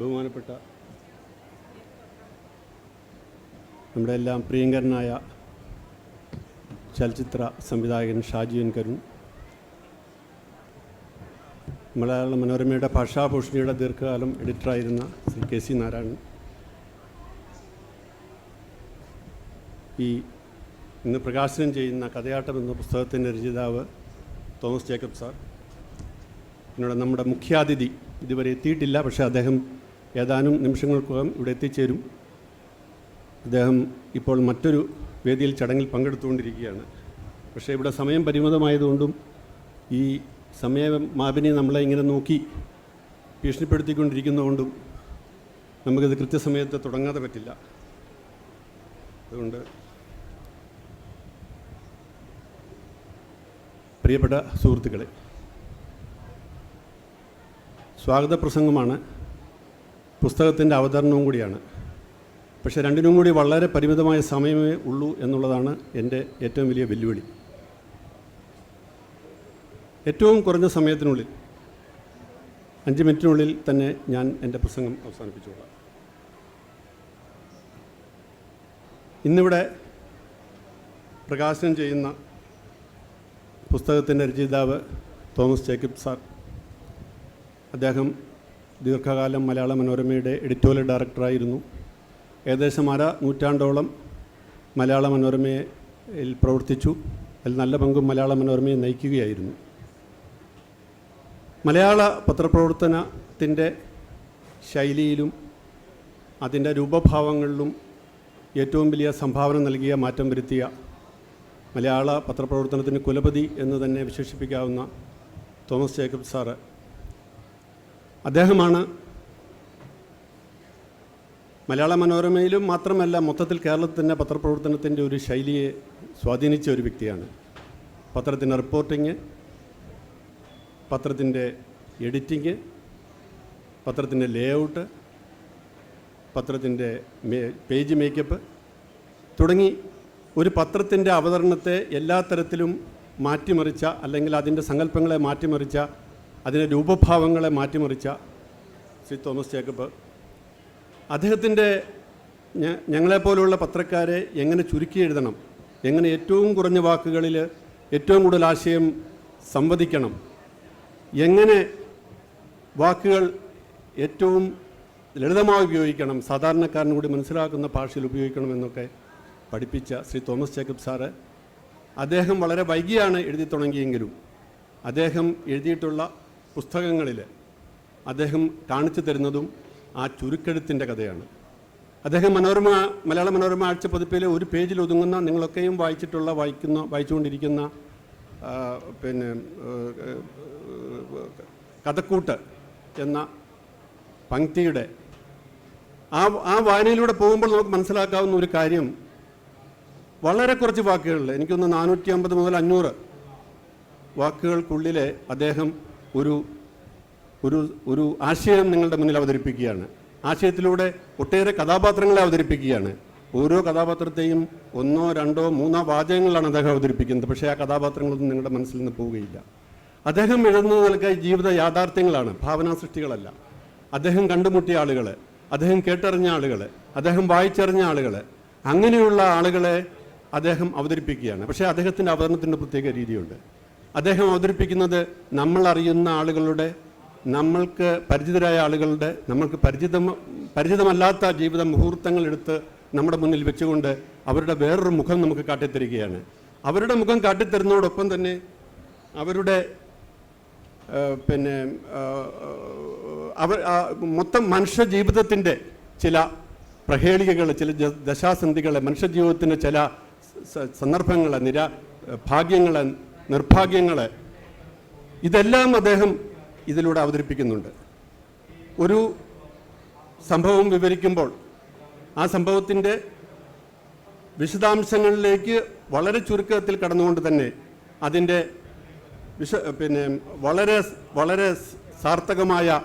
ബഹുമാനപ്പെട്ട നമ്മുടെ എല്ലാം പ്രിയങ്കരനായ ചലച്ചിത്ര സംവിധായകൻ ഷാജി എൻ കരുൺ മലയാള മനോരമയുടെ ഭാഷാഭൂഷണിയുടെ ദീർഘകാലം എഡിറ്ററായിരുന്ന ശ്രീ കെ സി നാരായണൻ. ഈ ഇന്ന് പ്രകാശനം ചെയ്യുന്ന കഥയാട്ടം എന്ന പുസ്തകത്തിന്റെ രചയിതാവ് തോമസ് ജേക്കബ് സാർ. എന്നോട് നമ്മുടെ മുഖ്യാതിഥി ഇതുവരെ എത്തിയിട്ടില്ല പക്ഷേ അദ്ദേഹം ഏതാനും നിമിഷങ്ങൾക്കകം ഇവിടെ എത്തിച്ചേരും. അദ്ദേഹം ഇപ്പോൾ മറ്റൊരു വേദിയിൽ ചടങ്ങിൽ പങ്കെടുത്തുകൊണ്ടിരിക്കുകയാണ്. പക്ഷേ ഇവിടെ സമയം പരിമിതമായതുകൊണ്ടും ഈ സമയ മാപിനെ നമ്മളെ ഇങ്ങനെ നോക്കി ഭീഷണിപ്പെടുത്തിക്കൊണ്ടിരിക്കുന്നതുകൊണ്ടും നമുക്കിത് കൃത്യസമയത്ത് തുടങ്ങാതെ പറ്റില്ല. അതുകൊണ്ട് പ്രിയപ്പെട്ട സുഹൃത്തുക്കളെ സ്വാഗത പ്രസംഗമാണ് പുസ്തകത്തിന്റെ അവതരണവും കൂടിയാണ്. പക്ഷേ രണ്ടിനും കൂടി വളരെ പരിമിതമായ സമയമേ ഉള്ളൂ എന്നുള്ളതാണ് എന്റെ ഏറ്റവും വലിയ വെല്ലുവിളി. ഏറ്റവും കുറഞ്ഞ സമയത്തിനുള്ളിൽ അഞ്ച് മിനിറ്റിനുള്ളിൽ തന്നെ ഞാൻ എന്റെ പ്രസംഗം അവസാനിപ്പിച്ചുകൊള്ളാം ഇന്നിവിടെ പ്രകാശനം ചെയ്യുന്ന പുസ്തകത്തിന്റെ രചയിതാവ് തോമസ് ജേക്കബ് സാർ. അദ്ദേഹം ദീർഘകാലം മലയാള മനോരമയുടെ എഡിറ്റോറിയൽ ഡയറക്ടറായിരുന്നു. ഏകദേശം അര നൂറ്റാണ്ടോളം മലയാള മനോരമയിൽ പ്രവർത്തിച്ചു. അതിൽ നല്ല പങ്കും മലയാള മനോരമയെ നയിക്കുകയായിരുന്നു. മലയാള പത്രപ്രവർത്തനത്തിന്റെ ശൈലിയിലും അതിന്റെ രൂപഭാവങ്ങളിലും ഏറ്റവും വലിയ സംഭാവന നൽകിയ മാറ്റം വരുത്തിയ മലയാള പത്രപ്രവർത്തനത്തിന് കുലപതി എന്ന് തന്നെ വിശേഷിപ്പിക്കാവുന്ന തോമസ് ജേക്കബ് സാറ് അദ്ദേഹമാണ് മലയാള മനോരമയിലും മാത്രമല്ല മൊത്തത്തിൽ കേരളത്തിന്റെ പത്രപ്രവർത്തനത്തിന്റെ ഒരു ശൈലിയെ സ്വാധീനിച്ച ഒരു വ്യക്തിയാണ്. പത്രത്തിന്റെ റിപ്പോർട്ടിങ് പത്രത്തിന്റെ എഡിറ്റിങ് പത്രത്തിന്റെ ലേഔട്ട് പത്രത്തിന്റെ പേജ് മേക്കപ്പ് തുടങ്ങി ഒരു പത്രത്തിന്റെ അവതരണത്തെ എല്ലാ തരത്തിലും മാറ്റിമറിച്ച അല്ലെങ്കിൽ അതിന്റെ സങ്കല്പങ്ങളെ മാറ്റിമറിച്ച അതിന്റെ രൂപഭാവങ്ങളെ മാറ്റിമറിച്ച ശ്രീ തോമസ് ജേക്കബ്. അദ്ദേഹത്തിന്റെ ഞങ്ങളെപ്പോലുള്ള പത്രക്കാരെ എങ്ങനെ ചുരുക്കി എഴുതണം എങ്ങനെ ഏറ്റവും കുറഞ്ഞ വാക്കുകളിൽ ഏറ്റവും കൂടുതൽ ആശയം സംവദിക്കണം എങ്ങനെ വാക്കുകൾ ഏറ്റവും ലളിതമായി ഉപയോഗിക്കണം സാധാരണക്കാരനും കൂടി മനസ്സിലാക്കുന്ന ഭാഷയിൽ ഉപയോഗിക്കണം എന്നൊക്കെ പഠിപ്പിച്ച ശ്രീ തോമസ് ജേക്കബ് സാറ് അദ്ദേഹം വളരെ വൈകിയാണ് എഴുതി തുടങ്ങിയെങ്കിലും അദ്ദേഹം എഴുതിയിട്ടുള്ള പുസ്തകങ്ങളിൽ അദ്ദേഹം കാണിച്ചു തരുന്നതും ആ ചുരുക്കെഴുത്തിന്റെ കഥയാണ്. അദ്ദേഹം മനോരമ മലയാള മനോരമ ആഴ്ച പതിപ്പിലെ ഒരു പേജിൽ ഒതുങ്ങുന്ന നിങ്ങളൊക്കെയും വായിച്ചിട്ടുള്ള വായിക്കുന്ന വായിച്ചുകൊണ്ടിരിക്കുന്ന പിന്നെ കഥക്കൂട്ട് എന്ന പങ്ക്തിയുടെ ആ ആ വായനയിലൂടെ പോകുമ്പോൾ നമുക്ക് മനസ്സിലാക്കാവുന്ന ഒരു കാര്യം. വളരെ കുറച്ച് വാക്കുകളിൽ എനിക്കൊന്ന് നാനൂറ്റി അമ്പത് മുതൽ അഞ്ഞൂറ് വാക്കുകൾക്കുള്ളിലെ അദ്ദേഹം ഒരു ഒരു ഒരു ആശയം നിങ്ങളുടെ മുന്നിൽ അവതരിപ്പിക്കുകയാണ്. ആശയത്തിലൂടെ ഒട്ടേറെ കഥാപാത്രങ്ങളെ അവതരിപ്പിക്കുകയാണ്. ഓരോ കഥാപാത്രത്തെയും ഒന്നോ രണ്ടോ മൂന്നോ വാചകങ്ങളാണ് അദ്ദേഹം അവതരിപ്പിക്കുന്നത്. പക്ഷേ ആ കഥാപാത്രങ്ങളൊന്നും നിങ്ങളുടെ മനസ്സിൽ നിന്ന് പോവുകയില്ല. അദ്ദേഹം എഴുതുന്നത് നൽകിയ ജീവിത യാഥാർത്ഥ്യങ്ങളാണ് ഭാവനാ സൃഷ്ടികളല്ല. അദ്ദേഹം കണ്ടുമുട്ടിയ ആളുകൾ അദ്ദേഹം കേട്ടറിഞ്ഞ ആളുകൾ അദ്ദേഹം വായിച്ചറിഞ്ഞ ആളുകൾ അങ്ങനെയുള്ള ആളുകളെ അദ്ദേഹം അവതരിപ്പിക്കുകയാണ്. പക്ഷേ അദ്ദേഹത്തിന്റെ അവതരണത്തിന്റെ പ്രത്യേക രീതിയുണ്ട്. അദ്ദേഹം അവതരിപ്പിക്കുന്നത് നമ്മൾ അറിയുന്ന ആളുകളുടെ നമ്മൾക്ക് പരിചിതരായ ആളുകളുടെ നമ്മൾക്ക് പരിചിതം പരിചിതമല്ലാത്ത ജീവിത മുഹൂർത്തങ്ങൾ എടുത്ത് നമ്മുടെ മുന്നിൽ വെച്ചുകൊണ്ട് അവരുടെ വേറൊരു മുഖം നമുക്ക് കാട്ടിത്തരികയാണ്. അവരുടെ മുഖം കാട്ടിത്തരുന്നതോടൊപ്പം തന്നെ അവരുടെ പിന്നെ അവർ മൊത്തം മനുഷ്യ ജീവിതത്തിന്റെ ചില പ്രഹേളികകൾ ചില ദശാസന്ധികൾ മനുഷ്യ മനുഷ്യജീവിതത്തിന്റെ ചില സന്ദർഭങ്ങളെ നിര ഭാഗ്യങ്ങൾ നിർഭാഗ്യങ്ങൾ ഇതെല്ലാം അദ്ദേഹം ഇതിലൂടെ അവതരിപ്പിക്കുന്നുണ്ട്. ഒരു സംഭവം വിവരിക്കുമ്പോൾ ആ സംഭവത്തിന്റെ വിശദാംശങ്ങളിലേക്ക് വളരെ ചുരുക്കത്തിൽ കടന്നുകൊണ്ട് തന്നെ അതിന്റെ വിശ പിന്നെ വളരെ വളരെ സാർത്ഥകമായ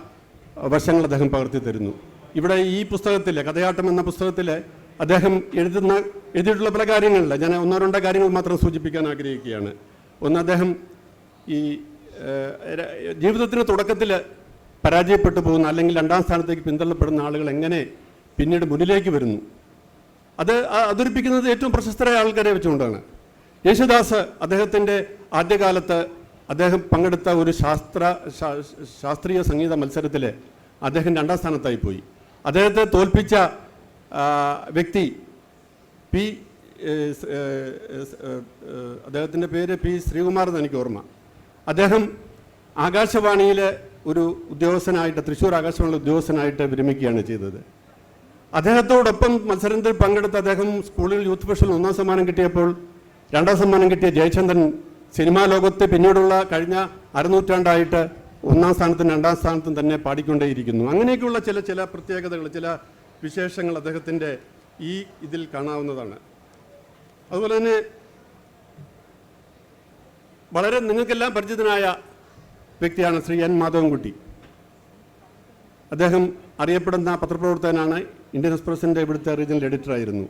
വശങ്ങൾ അദ്ദേഹം പകർത്തി തരുന്നു. ഇവിടെ ഈ പുസ്തകത്തിൽ കഥയാട്ടം എന്ന പുസ്തകത്തിൽ അദ്ദേഹം എഴുതുന്ന എഴുതിയിട്ടുള്ള പല കാര്യങ്ങളിൽ ഞാൻ ഒന്നോ രണ്ടോ കാര്യങ്ങൾ മാത്രം സൂചിപ്പിക്കാൻ ആഗ്രഹിക്കുകയാണ്. ഒന്ന് അദ്ദേഹം ഈ ജീവിതത്തിന് തുടക്കത്തിൽ പരാജയപ്പെട്ടു പോകുന്ന അല്ലെങ്കിൽ രണ്ടാം സ്ഥാനത്തേക്ക് പിന്തള്ളപ്പെടുന്ന ആളുകൾ എങ്ങനെ പിന്നീട് മുന്നിലേക്ക് വരുന്നു? അത് അതുരിപ്പിക്കുന്നത് ഏറ്റവും പ്രശസ്തരായ ആൾക്കാരെ വെച്ചുകൊണ്ടാണ്. യേശുദാസ് അദ്ദേഹത്തിന്റെ ആദ്യകാലത്ത് അദ്ദേഹം പങ്കെടുത്ത ഒരു ശാസ്ത്ര ശാസ്ത്രീയ സംഗീത മത്സരത്തിൽ അദ്ദേഹം രണ്ടാം സ്ഥാനത്തായി പോയി. അദ്ദേഹത്തെ തോൽപ്പിച്ച വ്യക്തി പി അദ്ദേഹത്തിന്റെ പേര് പി ശ്രീകുമാർ എന്ന് എനിക്ക് ഓർമ്മ. അദ്ദേഹം ആകാശവാണിയിലെ ഒരു ഉദ്യോഗസ്ഥനായിട്ട് തൃശ്ശൂർ ആകാശവാണിയിലെ ഉദ്യോഗസ്ഥനായിട്ട് വിരമിക്കുകയാണ് ചെയ്തത്. അദ്ദേഹത്തോടൊപ്പം മത്സരത്തിൽ പങ്കെടുത്ത അദ്ദേഹം സ്കൂളിൽ യൂത്ത് ഫെഷനിൽ ഒന്നാം സമ്മാനം കിട്ടിയപ്പോൾ രണ്ടാം സമ്മാനം കിട്ടിയ ജയചന്ദ്രൻ സിനിമാ ലോകത്ത് പിന്നീടുള്ള കഴിഞ്ഞ അരനൂറ്റാണ്ടായിട്ട് ഒന്നാം സ്ഥാനത്തും രണ്ടാം സ്ഥാനത്തും തന്നെ പാടിക്കൊണ്ടേയിരിക്കുന്നു. അങ്ങനെയൊക്കെയുള്ള ചില ചില പ്രത്യേകതകൾ ചില വിശേഷങ്ങൾ അദ്ദേഹത്തിന്റെ ഈ ഇതിൽ കാണാവുന്നതാണ്. അതുപോലെ തന്നെ വളരെ നിങ്ങൾക്കെല്ലാം പരിചിതനായ വ്യക്തിയാണ് ശ്രീ എൻ മാധവൻകുട്ടി. അദ്ദേഹം അറിയപ്പെടുന്ന പത്രപ്രവർത്തകനാണ് ഇന്ത്യൻ എക്സ്പ്രസിന്റെ ഇവിടുത്തെ റീജിയണൽ എഡിറ്ററായിരുന്നു.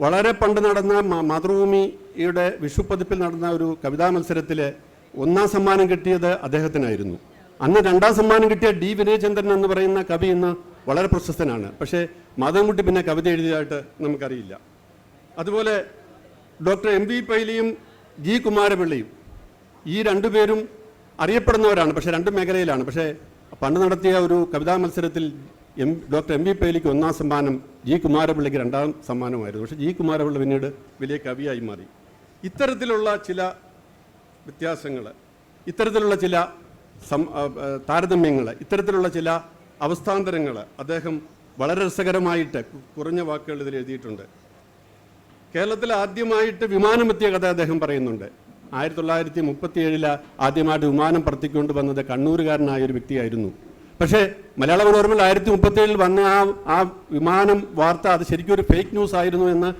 വളരെ പണ്ട് നടന്ന മാതൃഭൂമിയുടെ വിഷുപ്പതിപ്പിൽ നടന്ന ഒരു കവിതാ മത്സരത്തിൽ ഒന്നാം സമ്മാനം കിട്ടിയത് അദ്ദേഹത്തിനായിരുന്നു. അന്ന് രണ്ടാം സമ്മാനം കിട്ടിയ ഡി വിനയചന്ദ്രൻ എന്ന് പറയുന്ന കവി ഇന്ന് വളരെ പ്രശസ്തനാണ്. പക്ഷേ മാധവൻകുട്ടി പിന്നെ കവിത എഴുതിയതായിട്ട് നമുക്കറിയില്ല. അതുപോലെ ഡോക്ടർ എം വി പൈലിയും ജി കുമാരപിള്ളിയും. ഈ രണ്ടുപേരും അറിയപ്പെടുന്നവരാണ് പക്ഷേ രണ്ട് മേഖലയിലാണ്. പക്ഷേ പണ്ട് നടത്തിയ ഒരു കവിതാ മത്സരത്തിൽ എം ഡോക്ടർ എം വി പൈലിക്ക് ഒന്നാം സമ്മാനം ജി കുമാരപിള്ളിക്ക് രണ്ടാം സമ്മാനമായിരുന്നു പക്ഷേ ജി കുമാരപിള്ളി പിന്നീട് വലിയ കവിയായി മാറി. ഇത്തരത്തിലുള്ള ചില വ്യത്യാസങ്ങൾ ഇത്തരത്തിലുള്ള ചില താരതമ്യങ്ങൾ ഇത്തരത്തിലുള്ള ചില അവസ്ഥാന്തരങ്ങൾ അദ്ദേഹം വളരെ രസകരമായിട്ട് കുറഞ്ഞ വാക്കുകൾ ഇതിൽ എഴുതിയിട്ടുണ്ട്. കേരളത്തിൽ ആദ്യമായിട്ട് വിമാനമെത്തിയ കഥ അദ്ദേഹം പറയുന്നുണ്ട്. ആയിരത്തി തൊള്ളായിരത്തി മുപ്പത്തി ഏഴിൽ ആദ്യമായിട്ട് വിമാനം പറത്തിക്കൊണ്ട് വന്നത് കണ്ണൂരുകാരനായ ഒരു വ്യക്തിയായിരുന്നു. പക്ഷേ മലയാള മനോരമയിൽ ആയിരത്തി മുപ്പത്തി ഏഴിൽ വന്ന ആ ആ വിമാനം വാർത്ത അത് ശരിക്കും ഒരു ഫേക്ക് ന്യൂസ് ആയിരുന്നു എന്ന്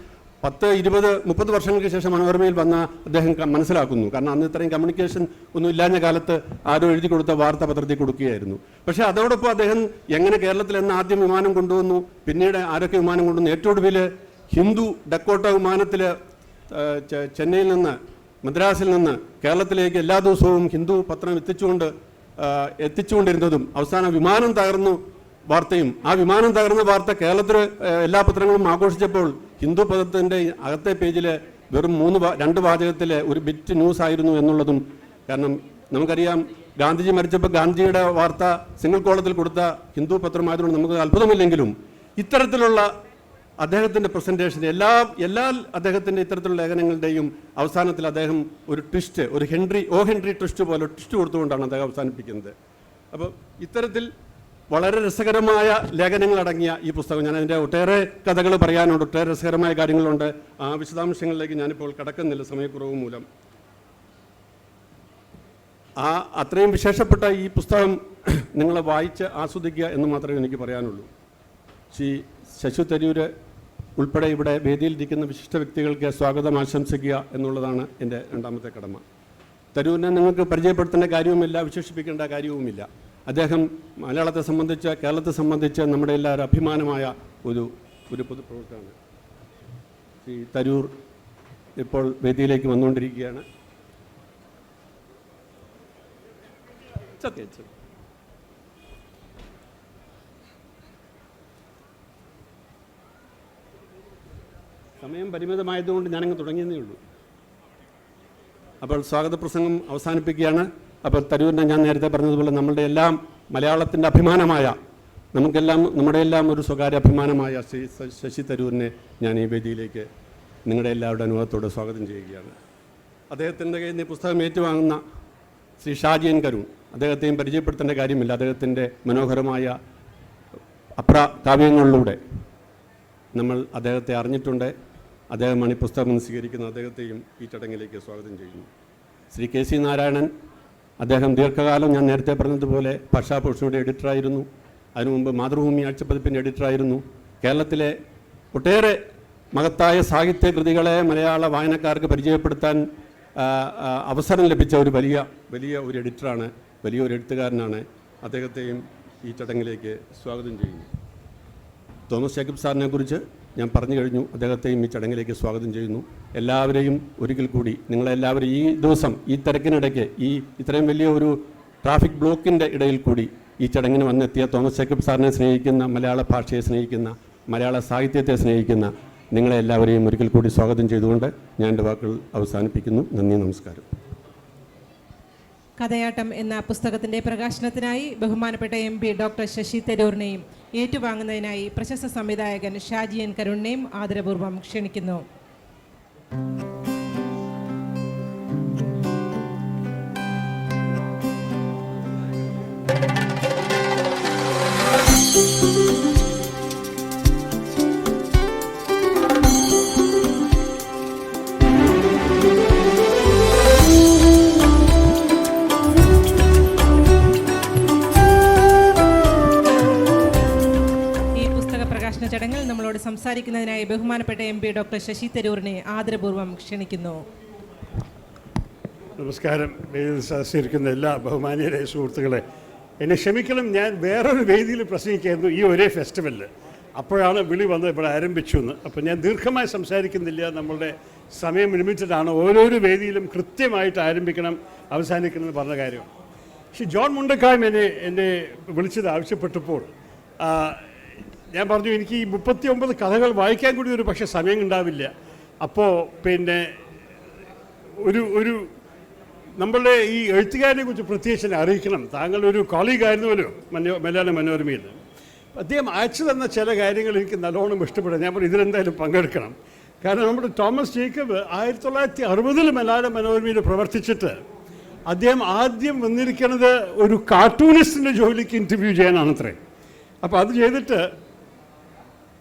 പത്ത് ഇരുപത് മുപ്പത് വർഷങ്ങൾക്ക് ശേഷം മനോരമയിൽ വന്ന അദ്ദേഹം മനസ്സിലാക്കുന്നു. കാരണം അന്ന് ഇത്രയും കമ്മ്യൂണിക്കേഷൻ ഒന്നും ഇല്ലാഞ്ഞ കാലത്ത് ആരോ എഴുതി കൊടുത്ത വാർത്ത പത്രത്തിൽ കൊടുക്കുകയായിരുന്നു. പക്ഷേ അതോടൊപ്പം അദ്ദേഹം എങ്ങനെ കേരളത്തിൽ എന്ന് ആദ്യം വിമാനം കൊണ്ടുവന്നു പിന്നീട് ആരൊക്കെ വിമാനം കൊണ്ടുവന്നു ഏറ്റവും ഒടുവിൽ ഹിന്ദു ഡക്കോട്ട വിമാനത്തിൽ ചെന്നൈയിൽ നിന്ന് മദ്രാസിൽ നിന്ന് കേരളത്തിലേക്ക് എല്ലാ ദിവസവും ഹിന്ദു പത്രം എത്തിച്ചുകൊണ്ട് എത്തിച്ചുകൊണ്ടിരുന്നതും അവസാനം വിമാനം തകർന്നു വാർത്തയും ആ വിമാനം തകർന്ന വാർത്ത കേരളത്തിൽ എല്ലാ പത്രങ്ങളും ആഘോഷിച്ചപ്പോൾ ഹിന്ദു പദത്തിന്റെ അകത്തെ പേജിൽ വെറും മൂന്ന് രണ്ട് വാചകത്തിലെ ഒരു ബിറ്റ് ന്യൂസ് ആയിരുന്നു എന്നുള്ളതും കാരണം നമുക്കറിയാം ഗാന്ധിജി മരിച്ചപ്പോൾ ഗാന്ധിജിയുടെ വാർത്ത സിംഗിൾ കോളത്തിൽ കൊടുത്ത ഹിന്ദു പത്രമായതുകൊണ്ട് നമുക്ക് അത്ഭുതമില്ലെങ്കിലും ഇത്തരത്തിലുള്ള അദ്ദേഹത്തിന്റെ പ്രസന്റേഷൻ എല്ലാ എല്ലാ അദ്ദേഹത്തിന്റെ ഇത്തരത്തിലുള്ള ലേഖനങ്ങളുടെയും അവസാനത്തിൽ അദ്ദേഹം ഒരു ട്വിസ്റ്റ് ഒരു ഹെൻറി ഓ ഹെൻറി ട്വിസ്റ്റ് പോലെ ട്വിസ്റ്റ് കൊടുത്തുകൊണ്ടാണ് അദ്ദേഹം അവസാനിപ്പിക്കുന്നത്. അപ്പോൾ ഇത്തരത്തിൽ വളരെ രസകരമായ ലേഖനങ്ങളടങ്ങിയ ഈ പുസ്തകം ഞാൻ അതിന്റെ ഒട്ടേറെ കഥകൾ പറയാനുണ്ട് ഒട്ടേറെ രസകരമായ കാര്യങ്ങളുണ്ട്. ആ വിശദാംശങ്ങളിലേക്ക് ഞാനിപ്പോൾ കടക്കുന്നില്ല സമയക്കുറവ് മൂലം. ആ അത്രയും വിശേഷപ്പെട്ട ഈ പുസ്തകം നിങ്ങളെ വായിച്ച് ആസ്വദിക്കുക എന്ന് മാത്രമേ എനിക്ക് പറയാനുള്ളൂ. ശ്രീ ശശു തരൂര് ഉൾപ്പെടെ ഇവിടെ വേദിയിലിരിക്കുന്ന വിശിഷ്ട വ്യക്തികൾക്ക് സ്വാഗതം ആശംസിക്കുക എന്നുള്ളതാണ് എന്റെ രണ്ടാമത്തെ കടമ. തരൂരിനെ നിങ്ങൾക്ക് പരിചയപ്പെടുത്തേണ്ട കാര്യവുമില്ല വിശേഷിപ്പിക്കേണ്ട കാര്യവുമില്ല. അദ്ദേഹം മലയാളത്തെ സംബന്ധിച്ച് കേരളത്തെ സംബന്ധിച്ച് നമ്മുടെ എല്ലാവരും അഭിമാനമായ ഒരു ഒരു പൊതുപ്രവർത്തകനാണ്. ശ്രീ തരൂർ ഇപ്പോൾ വേദിയിലേക്ക് വന്നുകൊണ്ടിരിക്കുകയാണ്. സത്യം. സമയം പരിമിതമായതുകൊണ്ട് ഞാനങ്ങ് തുടങ്ങിയെന്നേ ഉള്ളൂ. അപ്പോൾ സ്വാഗത പ്രസംഗം അവസാനിപ്പിക്കുകയാണ്. അപ്പോൾ തരൂരിനെ ഞാൻ നേരത്തെ പറഞ്ഞതുപോലെ നമ്മളുടെ എല്ലാം മലയാളത്തിന്റെ അഭിമാനമായ നമുക്കെല്ലാം നമ്മുടെ എല്ലാം ഒരു സ്വകാര്യ അഭിമാനമായ ശ്രീ ശശി തരൂരിനെ ഞാൻ ഈ വേദിയിലേക്ക് നിങ്ങളുടെ എല്ലാവരുടെ അനുഭവത്തോടെ സ്വാഗതം ചെയ്യുകയാണ്. അദ്ദേഹത്തിന്റെ കയ്യിൽ നിന്ന് പുസ്തകം ഏറ്റുവാങ്ങുന്ന ശ്രീ ഷാജിയൻ കരുൺ അദ്ദേഹത്തെയും പരിചയപ്പെടുത്തേണ്ട കാര്യമില്ല. അദ്ദേഹത്തിന്റെ മനോഹരമായ അപ്ര കാവ്യങ്ങളിലൂടെ നമ്മൾ അദ്ദേഹത്തെ അറിഞ്ഞിട്ടുണ്ട്. അദ്ദേഹമാണ് ഈ പുസ്തകം സ്വീകരിക്കുന്ന അദ്ദേഹത്തെയും ഈ ചടങ്ങിലേക്ക് സ്വാഗതം ചെയ്യുന്നു. ശ്രീ കെ സി നാരായണൻ അദ്ദേഹം ദീർഘകാലം ഞാൻ നേരത്തെ പറഞ്ഞതുപോലെ ഭാഷാഭൂഷണിയുടെ എഡിറ്ററായിരുന്നു. അതിനു മുമ്പ് മാതൃഭൂമി ആഴ്ചപ്പതിപ്പിന്റെ എഡിറ്ററായിരുന്നു. കേരളത്തിലെ ഒട്ടേറെ മഹത്തായ സാഹിത്യ കൃതികളെ മലയാള വായനക്കാർക്ക് പരിചയപ്പെടുത്താൻ അവസരം ലഭിച്ച ഒരു വലിയ വലിയ ഒരു എഡിറ്ററാണ് വലിയൊരു എഴുത്തുകാരനാണ് അദ്ദേഹത്തെയും ഈ ചടങ്ങിലേക്ക് സ്വാഗതം ചെയ്യുന്നു. തോമസ് ജേക്കബ് സാറിനെ കുറിച്ച് ഞാൻ പറഞ്ഞു കഴിഞ്ഞു. അദ്ദേഹത്തെയും ഈ ചടങ്ങിലേക്ക് സ്വാഗതം ചെയ്യുന്നു. എല്ലാവരെയും ഒരിക്കൽ കൂടി നിങ്ങളെല്ലാവരും ഈ ദിവസം ഈ തിരക്കിനിടയ്ക്ക് ഈ ഇത്രയും വലിയ ഒരു ട്രാഫിക് ബ്ലോക്കിന്റെ ഇടയിൽ കൂടി ഈ ചടങ്ങിന് വന്നെത്തിയ തോമസ് ജേക്കബ് സാറിനെ സ്നേഹിക്കുന്ന മലയാള ഭാഷയെ സ്നേഹിക്കുന്ന മലയാള സാഹിത്യത്തെ സ്നേഹിക്കുന്ന നിങ്ങളെ എല്ലാവരെയും ഒരിക്കൽ കൂടി സ്വാഗതം ചെയ്തുകൊണ്ട് ഞാൻ എന്റെ വാക്കുകൾ അവസാനിപ്പിക്കുന്നു. നന്ദി നമസ്കാരം. കഥയാട്ടം എന്ന പുസ്തകത്തിന്റെ പ്രകാശനത്തിനായി ബഹുമാനപ്പെട്ട എം പി ഡോക്ടർ ശശി തരൂറിനെയും ഏറ്റുവാങ്ങുന്നതിനായി പ്രശസ്ത സംവിധായകൻ ഷാജി എൻ കരുണിനെയും ആദരപൂർവം ക്ഷണിക്കുന്നു. ഈ ചടങ്ങിൽ നമ്മളോട് സംസാരിക്കുന്നതിനായി ബഹുമാനപ്പെട്ട എം പി ഡോക്ടർ ശശി തരൂറിനെ ആദരപൂർവം ക്ഷണിക്കുന്നു. നമസ്കാരം. വേദിയിൽ സദസ്സിരിക്കുന്ന എല്ലാ ബഹുമാനീയരായ സുഹൃത്തുക്കളെ എന്നെ ക്ഷമിക്കണം ഞാൻ വേറൊരു വേദിയിൽ പ്രസംഗിക്കായിരുന്നു ഈ ഒരേ ഫെസ്റ്റിവലിൽ അപ്പോഴാണ് വിളി വന്നത് ഇവിടെ ആരംഭിച്ചു എന്ന്. അപ്പോൾ ഞാൻ ദീർഘമായി സംസാരിക്കുന്നില്ല. നമ്മളുടെ സമയം ലിമിറ്റഡാണ് ഓരോരോ വേദിയിലും കൃത്യമായിട്ട് ആരംഭിക്കണം അവസാനിക്കണം എന്ന് പറഞ്ഞ കാര്യം. പക്ഷേ ജോൺ മുണ്ടക്കായം എന്നെ എന്നെ വിളിച്ചത് ആവശ്യപ്പെട്ടപ്പോൾ ഞാൻ പറഞ്ഞു എനിക്ക് ഈ മുപ്പത്തി ഒമ്പത് കഥകൾ വായിക്കാൻ കൂടി ഒരു പക്ഷേ സമയം ഉണ്ടാവില്ല. അപ്പോൾ പിന്നെ ഒരു ഒരു നമ്മളുടെ ഈ എഴുത്തുകാരനെ കുറിച്ച് പ്രത്യേകിച്ച് അറിയിക്കണം. താങ്കൾ ഒരു കോളീഗ് ആയിരുന്നുവല്ലോ മനോ മലയാള മനോരമയിൽ. അദ്ദേഹം അയച്ചു തന്ന ചില കാര്യങ്ങൾ എനിക്ക് നല്ലോണം ഇഷ്ടപ്പെടും. ഞാൻ പറഞ്ഞു ഇതിലെന്തായാലും പങ്കെടുക്കണം. കാരണം നമ്മുടെ തോമസ് ജേക്കബ് ആയിരത്തി തൊള്ളായിരത്തി അറുപതിൽ മലയാള മനോരമയിൽ പ്രവർത്തിച്ചിട്ട് അദ്ദേഹം ആദ്യം വന്നിരിക്കുന്നത് ഒരു കാർട്ടൂണിസ്റ്റിന്റെ ജോലിക്ക് ഇന്റർവ്യൂ ചെയ്യാനാണത്രേ. അപ്പോൾ അത് ചെയ്തിട്ട്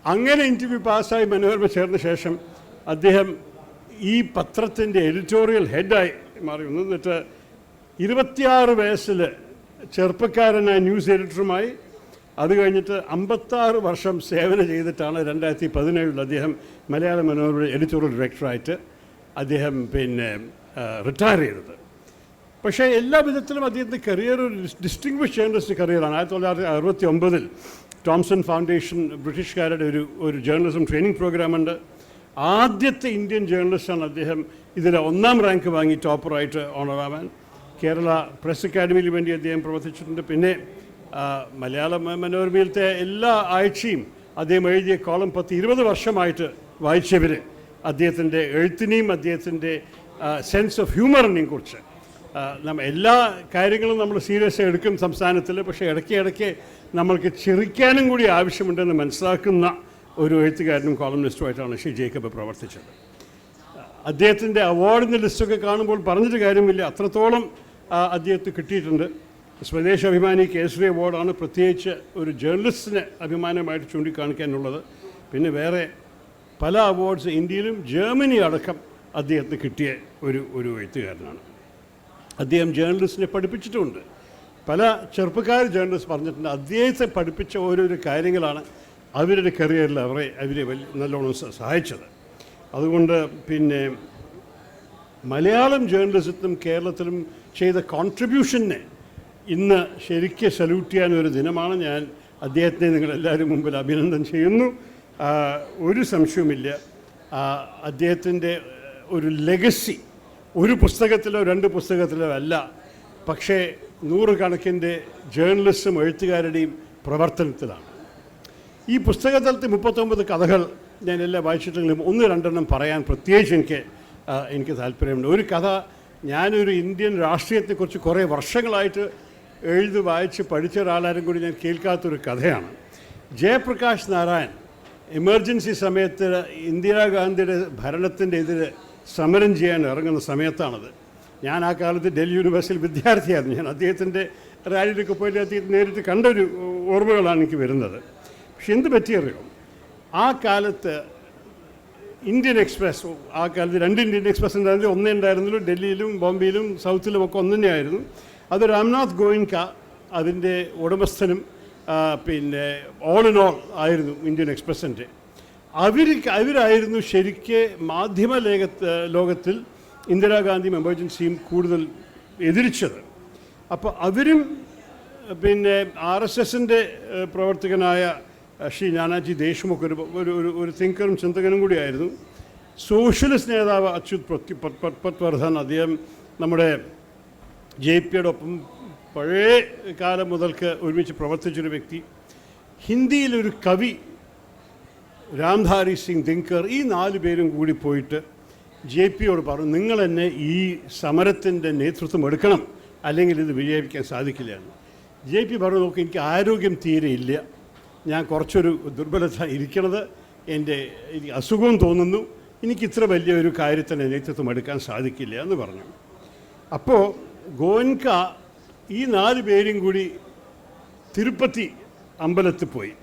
അങ്ങനെ ഇന്റർവ്യൂ പാസ്സായി മനോരമ ചേർന്ന ശേഷം അദ്ദേഹം ഈ പത്രത്തിന്റെ എഡിറ്റോറിയൽ ഹെഡായി മാറി. വന്നു എന്നിട്ട് ഇരുപത്തിയാറ് വയസ്സിൽ ചെറുപ്പക്കാരനായ ന്യൂസ് എഡിറ്ററുമായി അത് കഴിഞ്ഞിട്ട് അമ്പത്താറ് വർഷം സേവനം ചെയ്തിട്ടാണ് രണ്ടായിരത്തി പതിനേഴിൽ അദ്ദേഹം മലയാള മനോരമ എഡിറ്റോറിയൽ ഡയറക്ടറായിട്ട് അദ്ദേഹം പിന്നെ റിട്ടയർ ചെയ്തത്. പക്ഷേ എല്ലാ വിധത്തിലും അദ്ദേഹത്തിന്റെ കരിയർ ഒരു ഡിസ്റ്റിങ്വിഷ് ചെയ്യേണ്ട കരിയറാണ് ആയിരത്തി തൊള്ളായിരത്തി അറുപത്തി ഒമ്പതിൽ ടോംസൺ ഫൗണ്ടേഷൻ ബ്രിട്ടീഷുകാരുടെ ഒരു ഒരു ജേർണലിസം ട്രെയിനിങ് പ്രോഗ്രാമുണ്ട് ആദ്യത്തെ ഇന്ത്യൻ ജേർണലിസ്റ്റാണ് അദ്ദേഹം. ഇതിൽ ഒന്നാം റാങ്ക് വാങ്ങി ടോപ്പറായിട്ട് ഓണറാവാൻ കേരള പ്രസ് അക്കാദമിയിൽ വേണ്ടി അദ്ദേഹം പ്രവർത്തിച്ചിട്ടുണ്ട്. പിന്നെ മലയാള മനോരമയിലത്തെ എല്ലാ ആഴ്ചയും അദ്ദേഹം എഴുതിയ കോളം പത്ത് ഇരുപത് വർഷമായിട്ട് വായിച്ചവർ അദ്ദേഹത്തിന്റെ എഴുത്തിനെയും അദ്ദേഹത്തിന്റെ സെൻസ് ഓഫ് ഹ്യൂമറിനെയും കുറിച്ച്. എല്ലാ കാര്യങ്ങളും നമ്മൾ സീരിയസ് എടുക്കും സംസ്ഥാനത്തിൽ പക്ഷേ ഇടയ്ക്ക് ഇടയ്ക്ക് നമ്മൾക്ക് ചിരിക്കാനും കൂടി ആവശ്യമുണ്ടെന്ന് മനസ്സിലാക്കുന്ന ഒരു എഴുത്തുകാരനും കോളംനിസ്റ്റുമായിട്ടാണ് ഷീ ജേക്കബ് പ്രവർത്തിച്ചത്. അദ്ദേഹത്തിന്റെ അവാർഡിന്റെ ലിസ്റ്റൊക്കെ കാണുമ്പോൾ പറഞ്ഞിട്ട് കാര്യമില്ല. അത്രത്തോളം അദ്ദേഹത്ത് കിട്ടിയിട്ടുണ്ട്. സ്വദേശ അഭിമാനി കേസരി അവാർഡാണ് പ്രത്യേകിച്ച് ഒരു ജേർണലിസ്റ്റിന് അഭിമാനമായിട്ട് ചൂണ്ടിക്കാണിക്കാനുള്ളത്. പിന്നെ വേറെ പല അവാർഡ്സ് ഇന്ത്യയിലും ജർമ്മനി അടക്കം അദ്ദേഹത്തിന് കിട്ടിയ ഒരു ഒരു എഴുത്തുകാരനാണ്. അദ്ദേഹം ജേർണലിസ്റ്റിനെ പഠിപ്പിച്ചിട്ടുമുണ്ട് പല ചെറുപ്പക്കാർ ജേർണലിസ്റ്റ് പറഞ്ഞിട്ടുണ്ട്. അദ്ദേഹത്തെ പഠിപ്പിച്ച ഓരോരോ കാര്യങ്ങളാണ് അവരുടെ കരിയറിൽ അവരെ അവരെ വലിയ നല്ലോണം സഹായിച്ചത്. അതുകൊണ്ട് പിന്നെ മലയാളം ജേർണലിസത്തിനും കേരളത്തിലും ചെയ്ത കോൺട്രിബ്യൂഷനെ ഇന്ന് ശരിക്കും സല്യൂട്ട് ചെയ്യാൻ ഒരു ദിനമാണ്. ഞാൻ അദ്ദേഹത്തിനെ നിങ്ങളെല്ലാവരും മുമ്പിൽ അഭിനന്ദനം ചെയ്യുന്നു. ഒരു സംശയവുമില്ല. അദ്ദേഹത്തിന്റെ ഒരു ലെഗസി ഒരു പുസ്തകത്തിലോ രണ്ട് പുസ്തകത്തിലോ അല്ല. പക്ഷേ നൂറുകണക്കിന്റെ ജേർണലിസ്റ്റും എഴുത്തുകാരുടെയും പ്രവർത്തനത്തിലാണ്. ഈ പുസ്തകത്തിലത്തെ മുപ്പത്തൊമ്പത് കഥകൾ ഞാൻ എല്ലാം വായിച്ചിട്ടെങ്കിലും ഒന്ന് രണ്ടെണ്ണം പറയാൻ പ്രത്യേകിച്ച് എനിക്ക് എനിക്ക് താല്പര്യമുണ്ട്. ഒരു കഥ ഞാനൊരു ഇന്ത്യൻ രാഷ്ട്രീയത്തെക്കുറിച്ച് കുറേ വർഷങ്ങളായിട്ട് എഴുതി വായിച്ച് പഠിച്ച ഒരാളാരും കൂടി ഞാൻ കേൾക്കാത്തൊരു കഥയാണ്. ജയപ്രകാശ് നാരായൺ എമർജൻസി സമയത്ത് ഇന്ദിരാഗാന്ധിയുടെ ഭരണത്തിന്റെ എതിരെ സമരം ചെയ്യാൻ ഇറങ്ങുന്ന സമയത്താണത്. ഞാൻ ആ കാലത്ത് ഡൽഹി യൂണിവേഴ്സിറ്റിയിൽ വിദ്യാർത്ഥിയായിരുന്നു. ഞാൻ അദ്ദേഹത്തിന്റെ റാലിയിലൊക്കെ പോയിട്ട് അദ്ദേഹത്തെ നേരിട്ട് കണ്ടൊരു ഓർമ്മകളാണ് എനിക്ക് വരുന്നത്. പക്ഷെ എന്ത് പറ്റിയറിയോ? ആ കാലത്ത് ഇന്ത്യൻ എക്സ്പ്രസ് ആ കാലത്ത് രണ്ട് ഇന്ത്യൻ എക്സ്പ്രസ് ഉണ്ടായിരുന്നു ഒന്നേ ഉണ്ടായിരുന്നുള്ളൂ ഡൽഹിയിലും ബോംബെയിലും സൗത്തിലും ഒക്കെ ഒന്ന് തന്നെയായിരുന്നു. അത് രാംനാഥ് ഗോയിൻക അതിന്റെ ഉടമസ്ഥനും പിന്നെ ഓൾ ഇൻ ഓൾ ആയിരുന്നു ഇന്ത്യൻ എക്സ്പ്രസിന്റെ. അവർ അവരായിരുന്നു ശരിക്ക് മാധ്യമ ലേഖത്ത് ലോകത്തിൽ ഇന്ദിരാഗാന്ധിയും എമർജൻസിയും കൂടുതൽ എതിരിച്ചത്. അപ്പോൾ അവരും പിന്നെ ആർ എസ് എസിന്റെ പ്രവർത്തകനായ ശ്രീ നാനാജി ദേശ്മുഖ് ഒരു ഒരു ഒരു തിങ്കറും ചിന്തകനും കൂടിയായിരുന്നു. സോഷ്യലിസ്റ്റ് നേതാവ് അച്യുത് പത്വർദ്ധൻ അദ്ദേഹം നമ്മുടെ ജെ പിയുടെ ഒപ്പം പഴയ കാലം മുതൽക്ക് ഒരുമിച്ച് പ്രവർത്തിച്ചൊരു വ്യക്തി. ഹിന്ദിയിലൊരു കവി രാംധാരി സിംഗ് ദിങ്കർ ഈ നാല് പേരും കൂടി പോയിട്ട് ജെ പിയോട് പറഞ്ഞു നിങ്ങൾ തന്നെ ഈ സമരത്തിന്റെ നേതൃത്വം എടുക്കണം അല്ലെങ്കിൽ ഇത് വിജയിപ്പിക്കാൻ സാധിക്കില്ല എന്ന് ജെ പി പറഞ്ഞു നോക്കി എനിക്ക് ആരോഗ്യം തീരെ ഇല്ല. ഞാൻ കുറച്ചൊരു ദുർബലത ഇരിക്കണത് എന്റെ എനിക്ക് അസുഖവും തോന്നുന്നു. എനിക്ക് ഇത്ര വലിയ ഒരു കാര്യത്തിന്റെ നേതൃത്വം എടുക്കാൻ സാധിക്കില്ല എന്ന് പറഞ്ഞു. അപ്പോൾ ഗോൻക ഈ നാല് പേരും കൂടി തിരുപ്പതി അമ്പലത്തിൽ പോയി.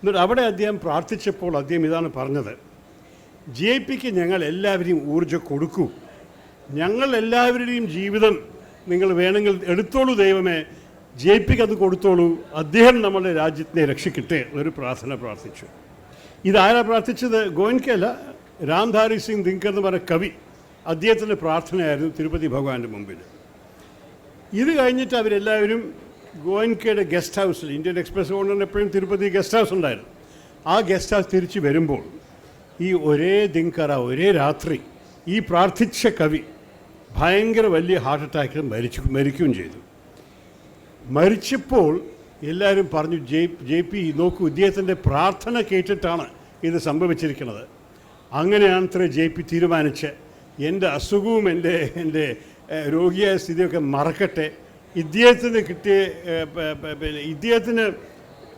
എന്നിട്ട് അവിടെ അദ്ദേഹം പ്രാർത്ഥിച്ചപ്പോൾ അദ്ദേഹം ഇതാണ് പറഞ്ഞത്. ജെ പിക്ക് ഞങ്ങൾ എല്ലാവരെയും ഊർജം കൊടുക്കൂ. ഞങ്ങൾ എല്ലാവരുടെയും ജീവിതം നിങ്ങൾ വേണമെങ്കിൽ എടുത്തോളൂ ദൈവമേ. ജെ പിക്ക് അത് കൊടുത്തോളൂ. അദ്ദേഹം നമ്മുടെ രാജ്യത്തിനെ രക്ഷിക്കട്ടെ ഒരു പ്രാർത്ഥന പ്രാർത്ഥിച്ചു. ഇതാരാ പ്രാർത്ഥിച്ചത്? ഗോയൻകല്ല രാംധാരി സിംഗ് ദിങ്കർ എന്ന് പറഞ്ഞ കവി. അദ്ദേഹത്തിന്റെ പ്രാർത്ഥനയായിരുന്നു തിരുപ്പതി ഭഗവാന്റെ മുമ്പിൽ. ഇത് കഴിഞ്ഞിട്ട് അവരെല്ലാവരും ഗോയൻകയുടെ ഗസ്റ്റ് ഹൗസിൽ ഇന്ത്യൻ എക്സ്പ്രസ് ഓണറിന് എപ്പോഴും തിരുപ്പതി ഗസ്റ്റ് ഹൗസ് ഉണ്ടായിരുന്നു. ആ ഗസ്റ്റ് ഹൗസ് തിരിച്ച് വരുമ്പോൾ ഈ ഒരേ ദിങ്കറ ഒരേ രാത്രി ഈ പ്രാർത്ഥിച്ച കവി ഭയങ്കര വലിയ ഹാർട്ട് അറ്റാക്കിൽ മരിച്ചു മരിക്കുകയും ചെയ്തു. മരിച്ചപ്പോൾ എല്ലാവരും പറഞ്ഞു ജെ ജെ പി നോക്കൂ ഇദ്ദേഹത്തിന്റെ പ്രാർത്ഥന കേട്ടിട്ടാണ് ഇത് സംഭവിച്ചിരിക്കുന്നത്. അങ്ങനെയാണ് ഇത്ര ജെ പി തീരുമാനിച്ച് എന്റെ അസുഖവും എന്റെ എന്റെ രോഗിയായ സ്ഥിതിയൊക്കെ മറക്കട്ടെ ഇദ്ദേഹത്തിന് കിട്ടിയ പിന്നെ ഇദ്ദേഹത്തിന്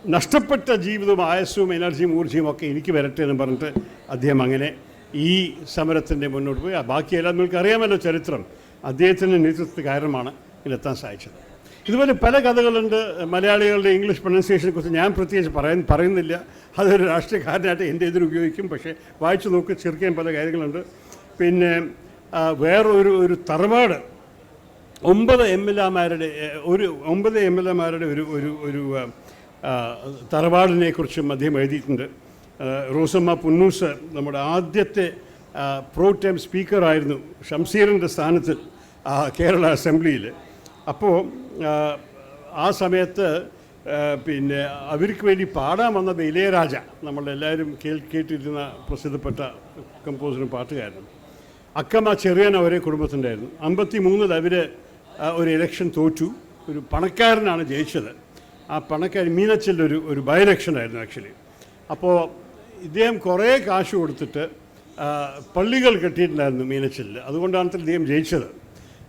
നഷ്ടപ്പെട്ട ജീവിതവും ആയസവും എനർജിയും ഊർജയും ഒക്കെ എനിക്ക് വരട്ടെ എന്ന് പറഞ്ഞിട്ട് അദ്ദേഹം അങ്ങനെ ഈ സമരത്തിന്റെ മുന്നോട്ട് പോയി. ബാക്കി എല്ലാം നിങ്ങൾക്ക് അറിയാമല്ലോ ചരിത്രം. അദ്ദേഹത്തിന്റെ നേതൃത്വത്തിൽ കാരണമാണ് ഇതിലെത്താൻ സാധിച്ചത്. ഇതുപോലെ പല കഥകളുണ്ട്. മലയാളികളുടെ ഇംഗ്ലീഷ് പ്രൊണൗൺസിയേഷനെ കുറിച്ച് ഞാൻ പ്രത്യേകിച്ച് പറയാൻ പറയുന്നില്ല. അതൊരു രാഷ്ട്രീയക്കാരനായിട്ട് എന്റെ എതിർ ഉപയോഗിക്കും. പക്ഷേ വായിച്ചു നോക്കി ചെറുക്കാൻ പല കാര്യങ്ങളുണ്ട്. പിന്നെ വേറൊരു ഒരു തറവാട് ഒമ്പത് എം എൽ എമാരുടെ ഒരു ഒമ്പത് എം എൽ എമാരുടെ ഒരു ഒരു ഒരു തറവാടിനെ കുറിച്ചും അദ്ദേഹം എഴുതിയിട്ടുണ്ട്. റോസമ്മ പുന്നൂസ് നമ്മുടെ ആദ്യത്തെ പ്രോ ടൈം സ്പീക്കറായിരുന്നു ഷംസീറിന്റെ സ്ഥാനത്ത് കേരള അസംബ്ലിയിൽ അപ്പോൾ ആ സമയത്ത് പിന്നെ അവർക്ക് വേണ്ടി പാടാൻ വന്നത് ഇളയരാജ നമ്മളെല്ലാവരും കേൾ കേട്ടിരുന്ന പ്രസിദ്ധപ്പെട്ട കമ്പോസറും പാട്ടുകാരനും. അക്കമ്മ ചെറിയൻ അവരെ കുടുംബത്തിന്റെ ആയിരുന്നു അമ്പത്തി മൂന്നിൽ അവർ ഒരു ഇലക്ഷൻ തോറ്റു. ഒരു പണക്കാരനാണ് ജയിച്ചത്. ആ പണക്കാരൻ മീനച്ചിന്റെ ഒരു ഒരു ബൈ ഇലക്ഷൻ ആയിരുന്നു ആക്ച്വലി അപ്പോൾ ഇദ്ദേഹം കുറേ കാശ് കൊടുത്തിട്ട് പള്ളികൾ കെട്ടിയിട്ടുണ്ടായിരുന്നു മീനച്ചിലിൽ അതുകൊണ്ടാണ് ഇദ്ദേഹം ജയിച്ചത്.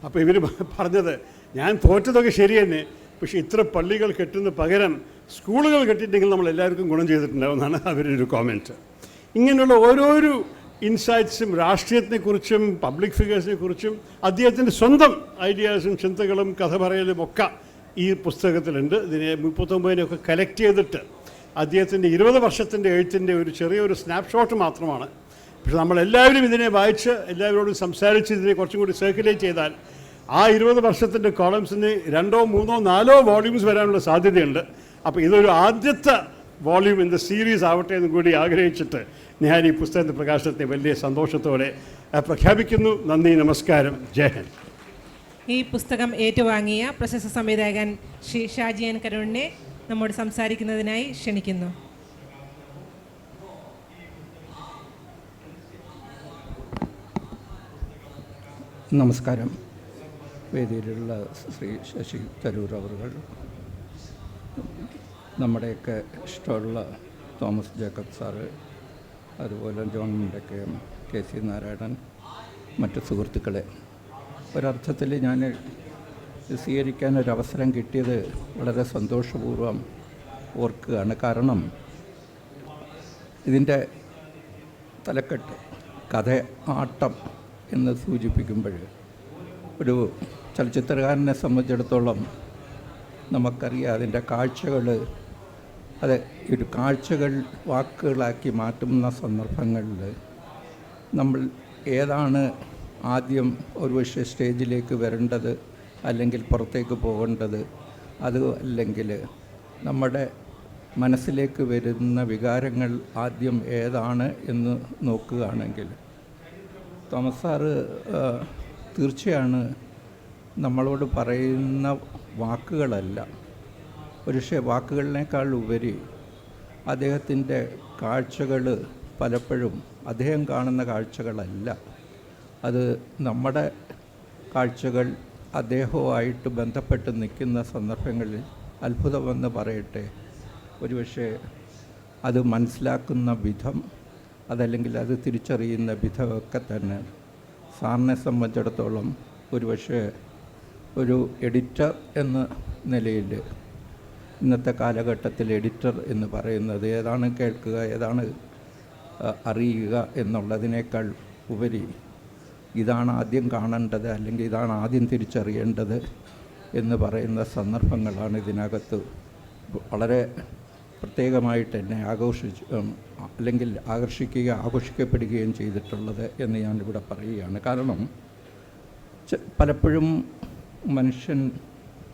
അപ്പോൾ ഇവർ പറഞ്ഞത് ഞാൻ തോറ്റതൊക്കെ ശരി തന്നെ പക്ഷേ ഇത്ര പള്ളികൾ കെട്ടുന്ന പകരം സ്കൂളുകൾ കെട്ടിയിട്ടുണ്ടെങ്കിൽ നമ്മൾ എല്ലാവർക്കും ഗുണം ചെയ്തിട്ടുണ്ടാവുമെന്നാണ് അവരുടെ ഒരു കോമെന്റ് ഇങ്ങനെയുള്ള ഓരോരോ ഇൻസൈറ്റ്സും രാഷ്ട്രീയത്തെക്കുറിച്ചും പബ്ലിക് ഫിഗേഴ്സിനെ കുറിച്ചും അദ്ദേഹത്തിന്റെ സ്വന്തം ഐഡിയാസും ചിന്തകളും കഥ പറയലും ഒക്കെ ഈ പുസ്തകത്തിലുണ്ട്. ഇതിനെ മുപ്പത്തൊമ്പതിനെയൊക്കെ കലക്ട് ചെയ്തിട്ട് അദ്ദേഹത്തിന്റെ ഇരുപത് വർഷത്തിന്റെ എഴുത്തിന്റെ ഒരു ചെറിയൊരു സ്നാപ്ഷോട്ട് മാത്രമാണ്. പക്ഷെ നമ്മളെല്ലാവരും ഇതിനെ വായിച്ച് എല്ലാവരോടും സംസാരിച്ച് ഇതിനെ കുറച്ചും കൂടി സർക്കുലേറ്റ് ചെയ്താൽ ആ ഇരുപത് വർഷത്തിന്റെ കോളംസിന് രണ്ടോ മൂന്നോ നാലോ വോള്യൂംസ് വരാനുള്ള സാധ്യതയുണ്ട്. അപ്പോൾ ഇതൊരു ആദ്യത്തെ വോള്യൂം ഇൻ ദ സീരീസ് ആവട്ടെ എന്നും കൂടി ആഗ്രഹിച്ചിട്ട് ഞാൻ ഈ പുസ്തകത്തിന്റെ പ്രകാശനത്തെ വലിയ സന്തോഷത്തോടെ പ്രഖ്യാപിക്കുന്നു. നന്ദി നമസ്കാരം. ജയഹൻ ഹിന്ദ്. ഈ പുസ്തകം ഏറ്റുവാങ്ങിയ പ്രശസ്ത സംവിധായകൻ ശ്രീ ഷാജിയൻ കരുണിനെ നമ്മോട് സംസാരിക്കുന്നതിനായി ക്ഷണിക്കുന്നു. നമസ്കാരം. വേദിയിലുള്ള ശ്രീ ശശി തരൂർ അവർ നമ്മുടെയൊക്കെ ഇഷ്ടമുള്ള തോമസ് ജേക്കബ് സാറ് അതുപോലെ John Mundakkayam K C Narayanan മറ്റു സുഹൃത്തുക്കളെ. ഒരർത്ഥത്തിൽ ഞാൻ സ്വീകരിക്കാൻ ഒരു അവസരം കിട്ടിയത് വളരെ സന്തോഷപൂർവം ഓർക്കുകയാണ്. കാരണം ഇതിന്റെ തലക്കെട്ട് കഥ ആട്ടം എന്ന് സൂചിപ്പിക്കുമ്പോൾ ഒരു ചലച്ചിത്രകാരനെ സംബന്ധിച്ചിടത്തോളം നമുക്കറിയാം അതിന്റെ കാഴ്ചകൾ അത് ഒരു കാഴ്ചകൾ വാക്കുകളാക്കി മാറ്റുന്ന സന്ദർഭങ്ങളിൽ നമ്മൾ ഏതാണ് ആദ്യം ഒരു പക്ഷേ സ്റ്റേജിലേക്ക് വരേണ്ടത് അല്ലെങ്കിൽ പുറത്തേക്ക് പോകേണ്ടത്? അത് അല്ലെങ്കിൽ നമ്മുടെ മനസ്സിലേക്ക് വരുന്ന വികാരങ്ങൾ ആദ്യം ഏതാണ് എന്ന് നോക്കുകയാണെങ്കിൽ തോമസ് സാറ് തീർച്ചയാണ് നമ്മളോട് പറയുന്ന വാക്കുകളല്ല. ഒരുപക്ഷെ വാക്കുകളിനേക്കാൾ ഉപരി അദ്ദേഹത്തിന്റെ കാഴ്ചകൾ പലപ്പോഴും അദ്ദേഹം കാണുന്ന കാഴ്ചകളല്ല. അത് നമ്മുടെ കാഴ്ചകൾ അദ്ദേഹവുമായിട്ട് ബന്ധപ്പെട്ട് നിൽക്കുന്ന സന്ദർഭങ്ങളിൽ അത്ഭുതമെന്ന് പറയട്ടെ. ഒരുപക്ഷെ അത് മനസ്സിലാക്കുന്ന വിധം അതല്ലെങ്കിൽ അത് തിരിച്ചറിയുന്ന വിധമൊക്കെ തന്നെ സാറിനെ സംബന്ധിച്ചിടത്തോളം ഒരുപക്ഷെ ഒരു എഡിറ്റർ എന്ന നിലയിൽ ഇന്നത്തെ കാലഘട്ടത്തിൽ എഡിറ്റർ എന്ന് പറയുന്നത് ഏതാണ് കേൾക്കുക ഏതാണ് അറിയുക എന്നുള്ളതിനേക്കാൾ ഉപരി ഇതാണ് ആദ്യം കാണേണ്ടത് അല്ലെങ്കിൽ ഇതാണ് ആദ്യം തിരിച്ചറിയേണ്ടത് എന്ന് പറയുന്ന സന്ദർഭങ്ങളാണ് ഇതിനകത്ത് വളരെ പ്രത്യേകമായിട്ട് എന്നെ ആഘോഷിച്ച് അല്ലെങ്കിൽ ആകർഷിക്കുക ആഘോഷിക്കപ്പെടുകയും ചെയ്തിട്ടുള്ളത് എന്ന് ഞാനിവിടെ പറയുകയാണ്. കാരണം പലപ്പോഴും മനുഷ്യൻ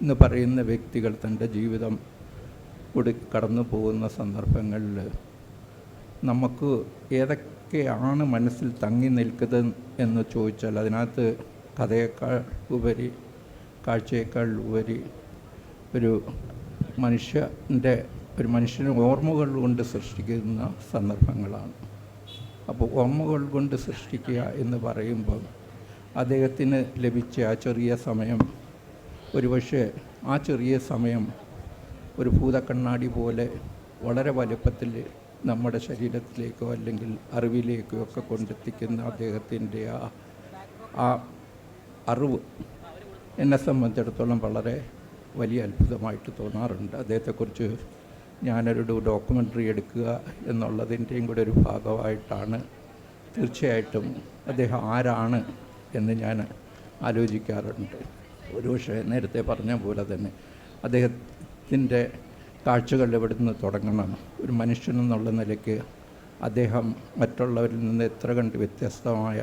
എന്ന് പറയുന്ന വ്യക്തികൾ തന്റെ ജീവിതം കൂടി കടന്നു പോകുന്ന സന്ദർഭങ്ങളിൽ നമുക്ക് ഏതൊക്കെയാണ് മനസ്സിൽ തങ്ങി നിൽക്കുന്നത് എന്ന് ചോദിച്ചാൽ അതിനകത്ത് കഥയേക്കാൾ ഉപരി കാഴ്ചയേക്കാൾ ഉപരി ഒരു മനുഷ്യന്റെ ഒരു മനുഷ്യന് ഓർമ്മകൾ കൊണ്ട് സൃഷ്ടിക്കുന്ന സന്ദർഭങ്ങളാണ്. അപ്പോൾ ഓർമ്മകൾ കൊണ്ട് സൃഷ്ടിക്കുക എന്ന് പറയുമ്പോൾ അദ്ദേഹത്തിന് ലഭിച്ച ആ ചെറിയ സമയം ഒരുപക്ഷെ ആ ചെറിയ സമയം ഒരു ഭൂതക്കണ്ണാടി പോലെ വളരെ വലുപ്പത്തിൽ നമ്മുടെ ശരീരത്തിലേക്കോ അല്ലെങ്കിൽ അറിവിലേക്കോ ഒക്കെ കൊണ്ടെത്തിക്കുന്ന അദ്ദേഹത്തിന്റെ ആ ആ അറിവ് എന്നെ സംബന്ധിച്ചിടത്തോളം വളരെ വലിയ അത്ഭുതമായിട്ട് തോന്നാറുണ്ട്. അദ്ദേഹത്തെക്കുറിച്ച് ഞാനൊരു ഡോക്യുമെന്ററി എടുക്കുക എന്നുള്ളതിന്റെയും കൂടെ ഒരു ഭാഗമായിട്ടാണ് തീർച്ചയായിട്ടും അദ്ദേഹം ആരാണ് എന്ന് ഞാൻ ആലോചിക്കാറുണ്ട്. ഒരുപക്ഷെ നേരത്തെ പറഞ്ഞ പോലെ തന്നെ അദ്ദേഹത്തിന്റെ കാഴ്ചകൾ എവിടെ നിന്ന് തുടങ്ങണം? ഒരു മനുഷ്യൻ എന്നുള്ള നിലയ്ക്ക് അദ്ദേഹം മറ്റുള്ളവരിൽ നിന്ന് എത്ര കണ്ട് വ്യത്യസ്തമായ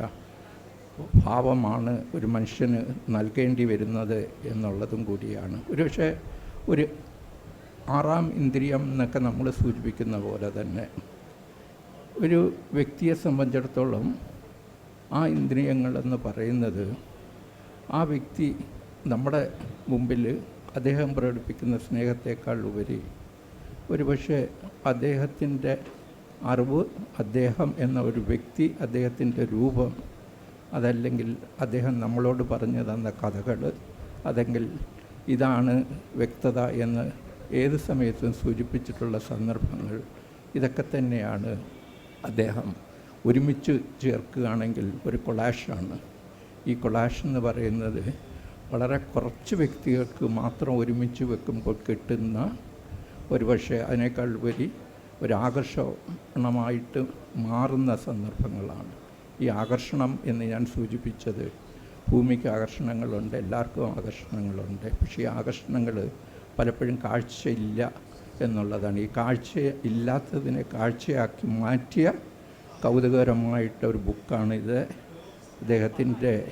ഭാവമാണ് ഒരു മനുഷ്യന് നൽകേണ്ടി വരുന്നത് എന്നുള്ളതും കൂടിയാണ്. ഒരുപക്ഷെ ഒരു ആറാം ഇന്ദ്രിയം എന്നൊക്കെ നമ്മൾ സൂചിപ്പിക്കുന്ന പോലെ തന്നെ ഒരു വ്യക്തിയെ സംബന്ധിച്ചിടത്തോളം ആ ഇന്ദ്രിയങ്ങളെന്ന് പറയുന്നത് ആ വ്യക്തി നമ്മുടെ മുമ്പിൽ അദ്ദേഹം പ്രകടിപ്പിക്കുന്ന സ്നേഹത്തെക്കാൾ ഉപരി ഒരുപക്ഷെ അദ്ദേഹത്തിന്റെ അറിവ് അദ്ദേഹം എന്ന ഒരു വ്യക്തി അദ്ദേഹത്തിന്റെ രൂപം അതല്ലെങ്കിൽ അദ്ദേഹം നമ്മളോട് പറഞ്ഞു തന്ന കഥകൾ അതെങ്കിൽ ഇതാണ് വ്യക്തത എന്ന് ഏത് സമയത്തും സൂചിപ്പിച്ചിട്ടുള്ള സന്ദർഭങ്ങൾ. ഇതൊക്കെ തന്നെയാണ് അദ്ദേഹം ഒരുമിച്ച് ചേർക്കുകയാണെങ്കിൽ ഒരു കൊളാഷാണ് ഈ കൊളാഷ് എന്ന് പറയുന്നത് വളരെ കുറച്ച് വ്യക്തികൾക്ക് മാത്രം ഒരുമിച്ച് വെക്കുമ്പോൾ കിട്ടുന്ന ഒരുപക്ഷെ അതിനേക്കാൾ ഉപരി ഒരാകർഷണമായിട്ട് മാറുന്ന സന്ദർഭങ്ങളാണ്. ഈ ആകർഷണം എന്ന് ഞാൻ സൂചിപ്പിച്ചത് ഭൂമിക്ക് ആകർഷണങ്ങളുണ്ട് എല്ലാവർക്കും ആകർഷണങ്ങളുണ്ട്. പക്ഷേ ഈ ആകർഷണങ്ങൾ പലപ്പോഴും കാഴ്ചയില്ല എന്നുള്ളതാണ്. ഈ കാഴ്ച ഇല്ലാത്തതിനെ കാഴ്ചയാക്കി മാറ്റിയ കൗതുകകരമായിട്ടൊരു ബുക്കാണിത്. അദ്ദേഹത്തിന്റെ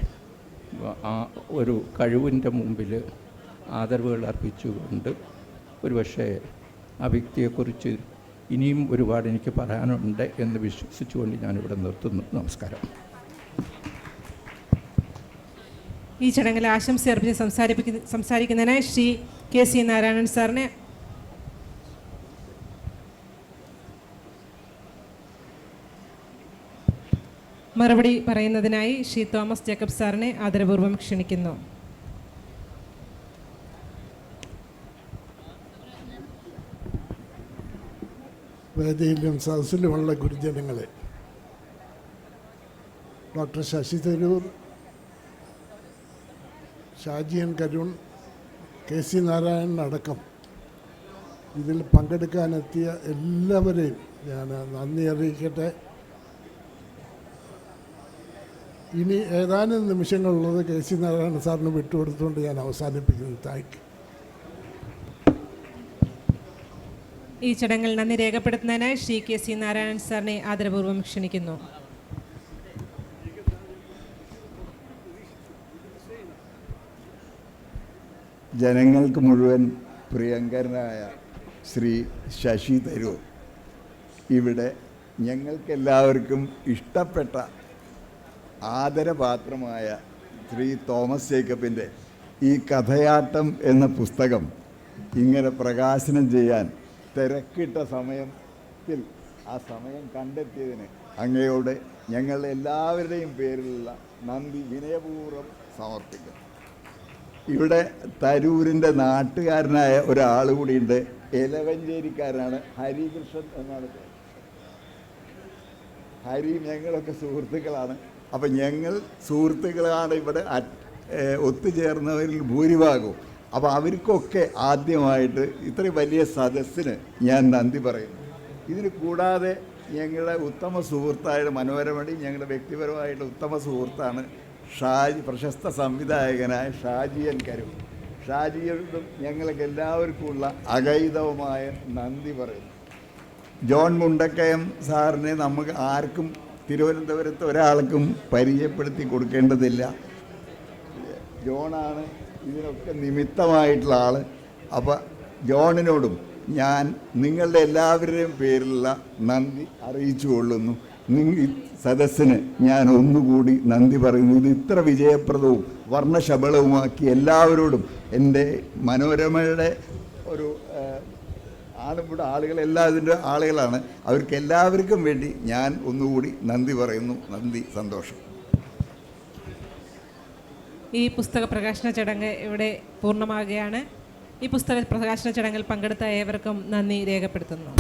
ആ ഒരു കഴിവിന്റെ മുമ്പിൽ ആദരവുകൾ അർപ്പിച്ചുകൊണ്ട് ഒരുപക്ഷെ ആ വ്യക്തിയെക്കുറിച്ച് ഇനിയും ഒരുപാട് എനിക്ക് പറയാനുണ്ട് എന്ന് വിശ്വസിച്ചുകൊണ്ട് ഞാനിവിടെ നിർത്തുന്നു. നമസ്കാരം. ഈ ചടങ്ങിൽ ആശംസ അർപ്പിച്ച് സംസാരിപ്പിക്കുന്ന സംസാരിക്കുന്നതിനായി ശ്രീ കെ സി നാരായണൻ സാറിനെ മറുപടി പറയുന്നതിനായി ഷീ തോമസ് ജേക്കബ് സാറിനെ ആദരപൂർവം ക്ഷണിക്കുന്നു. വേദിയിലും സദസ്സിലുമുള്ള ഗുരുജനങ്ങളെ doctor Shashi Tharoor Shaji N Karun K C Narayanan അടക്കം ഇതിൽ പങ്കെടുക്കാനെത്തിയ എല്ലാവരെയും ഞാൻ നന്ദി അറിയിക്കട്ടെ. ഇനി ഏതാനും നിമിഷങ്ങളുള്ളത് കെ സി നാരായണ സാറിന് വിട്ടുകൊടുത്തുകൊണ്ട് ഞാൻ അവസാനിപ്പിക്കുന്നു. Thank you. ഈ ചടങ്ങിൽ നന്ദി രേഖപ്പെടുത്തുന്നതിനായി ശ്രീ കെ സി നാരായണൻ സാറിനെ ആദരപൂർവം ക്ഷണിക്കുന്നു. ജനങ്ങൾക്ക് മുഴുവൻ പ്രിയങ്കരനായ ശ്രീ ശശി തരൂർ. ഇവിടെ ഞങ്ങൾക്കെല്ലാവർക്കും ഇഷ്ടപ്പെട്ട ആദരപാത്രമായ ശ്രീ തോമസ് ജേക്കബിന്റെ ഈ കഥയാട്ടം എന്ന പുസ്തകം ഇങ്ങനെ പ്രകാശനം ചെയ്യാൻ തിരക്കിട്ട സമയത്തിൽ ആ സമയം കണ്ടെത്തിയതിന് അങ്ങയോട് ഞങ്ങളുടെ എല്ലാവരുടെയും പേരിലുള്ള നന്ദി വിനയപൂർവം സമർപ്പിക്കുന്നു. ഇവിടെ തരൂരിന്റെ നാട്ടുകാരനായ ഒരാൾ കൂടിയുണ്ട്. എലവഞ്ചേരിക്കാരനാണ് ഹരികൃഷ്ണൻ എന്നാണ് പേര്. ഹരിയും ഞങ്ങളൊക്കെ സുഹൃത്തുക്കളാണ്. അപ്പം ഞങ്ങൾ സുഹൃത്തുക്കളാണ് ഇവിടെ ഒത്തുചേർന്നവരിൽ ഭൂരിഭാഗവും. അപ്പോൾ അവർക്കൊക്കെ ആദ്യമായിട്ട് ഇത്രയും വലിയ സദസ്സിന് ഞാൻ നന്ദി പറയുന്നു. ഇതിന് കൂടാതെ ഞങ്ങളുടെ ഉത്തമ സുഹൃത്തായ മനോരമണി ഞങ്ങളുടെ വ്യക്തിപരമായിട്ട് ഉത്തമ സുഹൃത്താണ് ഷാജി പ്രശസ്ത സംവിധായകനായ ഷാജിയൻ കരു ഷാജിയോടും ഞങ്ങൾക്ക് എല്ലാവർക്കുമുള്ള അഗൈതവുമായ നന്ദി പറയുന്നു. ജോൺ മുണ്ടക്കയം സാറിനെ നമുക്ക് ആർക്കും തിരുവനന്തപുരത്ത് ഒരാൾക്കും പരിചയപ്പെടുത്തി കൊടുക്കേണ്ടതില്ല. ജോണാണ് ഇതിനൊക്കെ നിമിത്തമായിട്ടുള്ള ആൾ അപ്പോൾ ജോണിനോടും ഞാൻ നിങ്ങളുടെ എല്ലാവരുടെയും പേരിലുള്ള നന്ദി അറിയിച്ചു കൊള്ളുന്നു. നിങ്ങൾ സദസ്സിന് ഞാൻ ഒന്നുകൂടി നന്ദി പറയുന്നു. ഇത് ഇത്ര വിജയപ്രദവും വർണശബളവുമാക്കി എല്ലാവരോടും എന്റെ മനോരമയുടെ ഒരു ആണ് ഇവിടെ ആളുകൾ എല്ലാതിന്റെ ആളുകളാണ്. അവർക്ക് എല്ലാവർക്കും വേണ്ടി ഞാൻ ഒന്നുകൂടി നന്ദി പറയുന്നു. നന്ദി സന്തോഷം. ഈ പുസ്തക പ്രകാശന ചടങ്ങ് ഇവിടെ പൂർണമാകുകയാണ്. ഈ പുസ്തക പ്രകാശന ചടങ്ങിൽ പങ്കെടുത്ത ഏവർക്കും നന്ദി രേഖപ്പെടുത്തുന്നു.